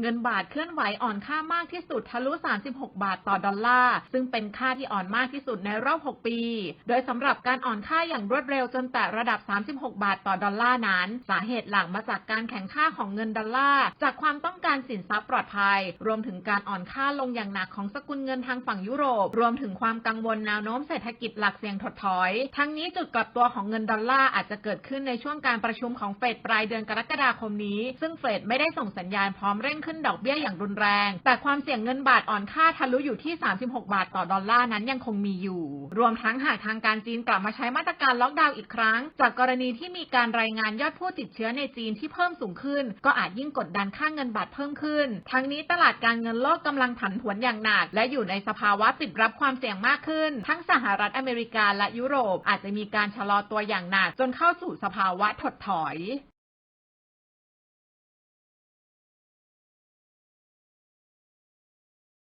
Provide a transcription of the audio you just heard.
เงินบาทเคลื่อนไหวอ่อนค่ามากที่สุดทะลุ 36 บาทต่อดอลลาร์ ซึ่งเป็นค่าที่อ่อนมากที่สุดในรอบ 6 ปี โดยสำหรับการอ่อนค่าอย่างรวดเร็วจนแตะระดับ 36 บาทต่อดอลลาร์นั้น สาเหตุหลักมาจากการแข่งค่าของเงินดอลลาร์ จากความต้องการสินทรัพย์ปลอดภัย รวมถึงการอ่อนค่าลงอย่างหนักของสกุลเงินทางฝั่งยุโรป รวมถึงความกังวลแนวโน้มเศรษฐกิจหลักเสี่ยงถดถอย ทั้งนี้จุดกลับตัวของเงินดอลลาร์อาจจะเกิดขึ้นในช่วงการประชุมของเฟดปลายเดือนกรกฎาคมนี้ ซึ่งเฟดไม่ได้ส่งสัญญาณพร้อมเร่งขึ้นดอกเบี้ยอย่างรุนแรง แต่ความเสี่ยงเงินบาทอ่อนค่าทะลุอยู่ที่ 36 บาทต่อดอลลาร์นั้นยังคงมีอยู่ รวมทั้งหากทางการจีนกลับมาใช้มาตรการล็อกดาวน์อีกครั้ง จากกรณีที่มีการรายงานยอดผู้ติดเชื้อในจีนที่เพิ่มสูงขึ้น ก็อาจยิ่งกดดันค่าเงินบาทเพิ่มขึ้น ทั้งนี้ตลาดการเงินโลกกำลังผันผวนอย่างหนัก และอยู่ในสภาวะปิดรับความเสี่ยงมากขึ้น ทั้งสหรัฐอเมริกาและยุโรปอาจจะมีการชะลอตัวอย่างหนักจนเข้าสู่สภาวะถดถอย